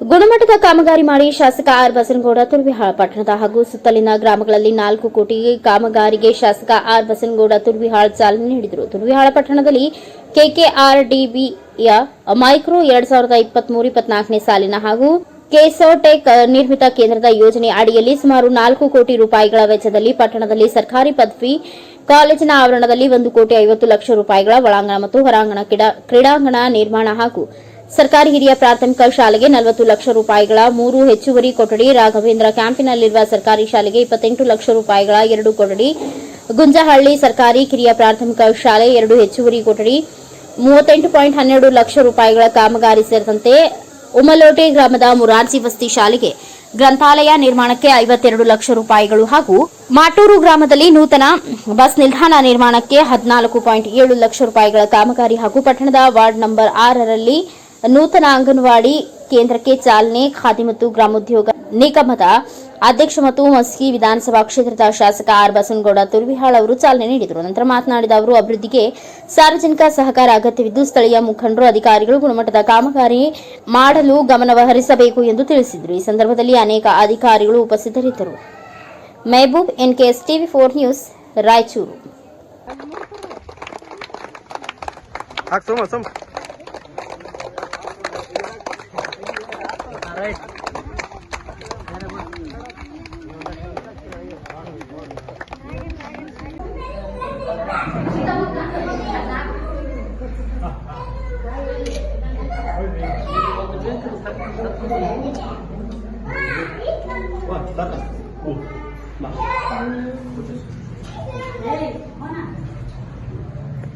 ಗುಣಮಟ್ಟದ ಕಾಮಗಾರಿ ಮಾಡಿ ಶಾಸಕ ಆರ್ ಬಸನಗೌಡ ತುರ್ವಿಹಾಳ ಪಟ್ಟಣದ ಹಾಗೂ ಸುತ್ತಲಿನ ಗ್ರಾಮಗಳಲ್ಲಿ ನಾಲ್ಕು ಕೋಟಿ ಕಾಮಗಾರಿಗೆ ಶಾಸಕ ಆರ್ ಬಸನಗೌಡ ತುರ್ವಿಹಾಳ್ ಚಾಲನೆ ನೀಡಿದರು. ತುರ್ವಿಹಾಳ ಪಟ್ಟಣದಲ್ಲಿ ಕೆಕೆಆರ್ಡಿಬಿಯ ಮೈಕ್ರೋ ಎರಡ್ ಸಾವಿರದ ಇಪ್ಪತ್ಮೂರು ಇಪ್ಪತ್ನಾಲ್ಕನೇ ಸಾಲಿನ ಹಾಗೂ ಕೆಸೋಟೆಕ್ ನಿರ್ಮಿತ ಕೇಂದ್ರದ ಯೋಜನೆ ಅಡಿಯಲ್ಲಿ ಸುಮಾರು ನಾಲ್ಕು ಕೋಟಿ ರೂಪಾಯಿಗಳ ವೆಚ್ಚದಲ್ಲಿ ಪಟ್ಟಣದಲ್ಲಿ ಸರ್ಕಾರಿ ಪದವಿ ಕಾಲೇಜಿನ ಆವರಣದಲ್ಲಿ ಒಂದು ಕೋಟಿ ಐವತ್ತು ಲಕ್ಷ ರೂಪಾಯಿಗಳ ಒಳಾಂಗಣ ಮತ್ತು ಹೊರಾಂಗಣ ಕ್ರೀಡಾ- ಕ್ರೀಡಾಂಗಣ ನಿರ್ಮಾಣ ಹಾಗೂ ಸರ್ಕಾರಿ ಹಿರಿಯ ಪ್ರಾಥಮಿಕ ಶಾಲೆಗೆ ನಲವತ್ತು ಲಕ್ಷ ರೂಪಾಯಿಗಳ ಮೂರು ಹೆಚ್ಚುವರಿ ಕೊಠಡಿ, ರಾಘವೇಂದ್ರ ಕ್ಯಾಂಪಿನಲ್ಲಿರುವ ಸರ್ಕಾರಿ ಶಾಲೆಗೆ ಇಪ್ಪತ್ತೆಂಟು ಲಕ್ಷ ರೂಪಾಯಿಗಳ ಎರಡು ಕೊಠಡಿ, ಗುಂಜಹಳ್ಳಿ ಸರ್ಕಾರಿ ಕಿರಿಯ ಪ್ರಾಥಮಿಕ ಶಾಲೆ ಎರಡು ಹೆಚ್ಚುವರಿ ಕೊಠಡಿ, ಮೂವತ್ತೆಂಟು ಪಾಯಿಂಟ್ ಹನ್ನೆರಡು ಲಕ್ಷ ರೂಪಾಯಿಗಳ ಕಾಮಗಾರಿ ಸೇರಿದಂತೆ ಉಮಲೋಟೆ ಗ್ರಾಮದ ಮುರಾರ್ಜಿ ವಸ್ತಿ ಶಾಲೆಗೆ ಗ್ರಂಥಾಲಯ ನಿರ್ಮಾಣಕ್ಕೆ ಐವತ್ತೆರಡು ಲಕ್ಷ ರೂಪಾಯಿಗಳು ಹಾಗೂ ಮಾಟೂರು ಗ್ರಾಮದಲ್ಲಿ ನೂತನ ಬಸ್ ನಿಲ್ದಾಣ ನಿರ್ಮಾಣಕ್ಕೆ ಹದಿನಾಲ್ಕು ಪಾಯಿಂಟ್ ಏಳು ಲಕ್ಷ ರೂಪಾಯಿಗಳ ಕಾಮಗಾರಿ ಹಾಗೂ ಪಟ್ಟಣದ ವಾರ್ಡ್ ನಂಬರ್ ಆರರಲ್ಲಿ ನೂತನ ಅಂಗನವಾಡಿ ಕೇಂದ್ರಕ್ಕೆ ಚಾಲನೆ ಖಾದಿ ಮತ್ತು ಗ್ರಾಮೋದ್ಯೋಗ ನಿಗಮದ ಅಧ್ಯಕ್ಷ ಮತ್ತು ಮಸ್ಕಿ ವಿಧಾನಸಭಾ ಕ್ಷೇತ್ರದ ಶಾಸಕ ಆರ್ ಬಸನಗೌಡ ತುರ್ವಿಹಾಳ್ ಅವರು ಚಾಲನೆ ನೀಡಿದರು. ನಂತರ ಮಾತನಾಡಿದ ಅವರು, ಅಭಿವೃದ್ಧಿಗೆ ಸಾರ್ವಜನಿಕ ಸಹಕಾರ ಅಗತ್ಯವಿದ್ದು, ಸ್ಥಳೀಯ ಮುಖಂಡರು, ಅಧಿಕಾರಿಗಳು, ಗುಣಮಟ್ಟದ ಕಾಮಗಾರಿ ಮಾಡಲು ಗಮನವಹರಿಸಬೇಕು ಎಂದು ತಿಳಿಸಿದರು. ಈ ಸಂದರ್ಭದಲ್ಲಿ ಅನೇಕ ಅಧಿಕಾರಿಗಳು ಉಪಸ್ಥಿತರಿದ್ದರು. Mehboob NKS TV four news, Raichur. 哇，等，